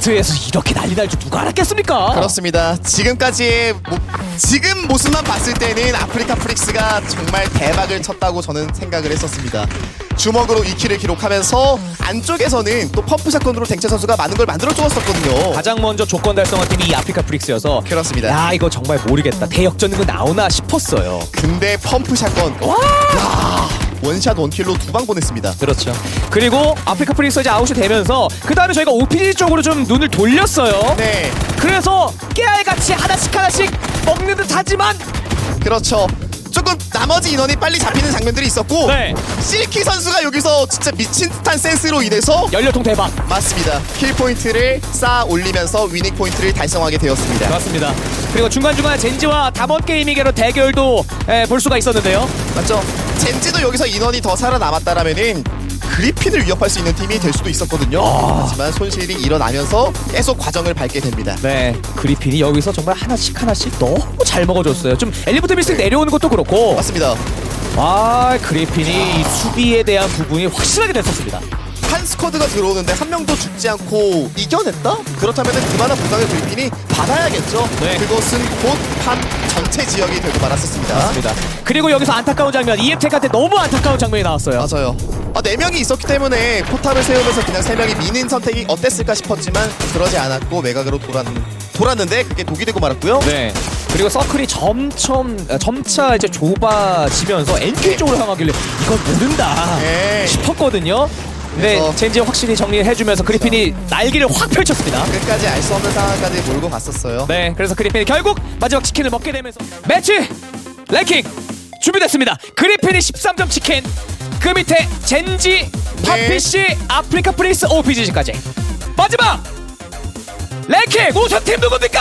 스타트에서 이렇게 난리 날 줄 누가 알았겠습니까? 그렇습니다. 지금까지의 모, 지금 모습만 봤을 때는 아프리카 프릭스가 정말 대박을 쳤다고 저는 생각을 했었습니다. 주먹으로 2킬을 기록하면서 안쪽에서는 또 펌프 샷건으로 댕채 선수가 많은 걸 만들어 주었었거든요. 가장 먼저 조건 달성한 팀이 이 아프리카 프릭스여서 그렇습니다. 야 이거 정말 모르겠다 대역전은 나오나 싶었어요. 근데 펌프 샷건 와 야, 원샷 원킬로 두 방 보냈습니다. 그렇죠. 그리고 아프리카 이제 아웃이 되면서 그 다음에 저희가 OPG 쪽으로 좀 눈을 돌렸어요. 네, 그래서 깨알같이 하나씩 하나씩 먹는 듯 하지만 그렇죠. 조금 나머지 인원이 빨리 잡히는 장면들이 있었고 네 실키 선수가 여기서 진짜 미친 듯한 센스로 인해서 연료통 대박 맞습니다. 킬 포인트를 쌓아 올리면서 위닝 포인트를 달성하게 되었습니다. 맞습니다. 그리고 중간중간 젠지와 담원 게이밍의 대결도 에, 볼 수가 있었는데요. 맞죠? 젠지도 여기서 인원이 더 살아남았다라면은 그리핀을 위협할 수 있는 팀이 될 수도 있었거든요. 아. 하지만 손실이 일어나면서 계속 과정을 밟게 됩니다. 네, 그리핀이 여기서 정말 하나씩 하나씩 너무 잘 먹어줬어요. 좀 엘리부터 밀스 내려오는 것도 그렇고, 맞습니다. 아 그리핀이 이 수비에 대한 부분이 확실하게 됐었습니다. 한 스쿼드가 들어오는데 한 명도 죽지 않고 이겨냈다? 그렇다면 그만한 보상을 그리핀이 받아야겠죠. 네. 그것은 곧판 전체 지역이 되고 말았었습니다. 맞습니다. 그리고 여기서 안타까운 장면, EM택한테 너무 안타까운 장면이 나왔어요. 맞아요. 아, 네 명이 있었기 때문에 포탑을 세우면서 그냥 세 명이 미는 선택이 어땠을까 싶었지만 그러지 않았고 외곽으로 돌았, 돌았는데 그게 독이 되고 말았고요. 네. 그리고 서클이 점점 아, 점차 이제 좁아지면서 NK 쪽으로 향하길래 이건 모른다 네. 싶었거든요. 근데 그래서- 젠지 확실히 정리를 해주면서 그리핀이 날개를 확 펼쳤습니다. 끝까지 알 수 없는 상황까지 몰고 갔었어요. 네, 그래서 그리핀이 결국 마지막 치킨을 먹게 되면서 매치 랭킹 준비됐습니다. 그리핀이 13점 치킨, 그 밑에 젠지, 파피시, 아프리카 프리스, OPG까지 마지막 랭킹 우선 팀 누굽니까?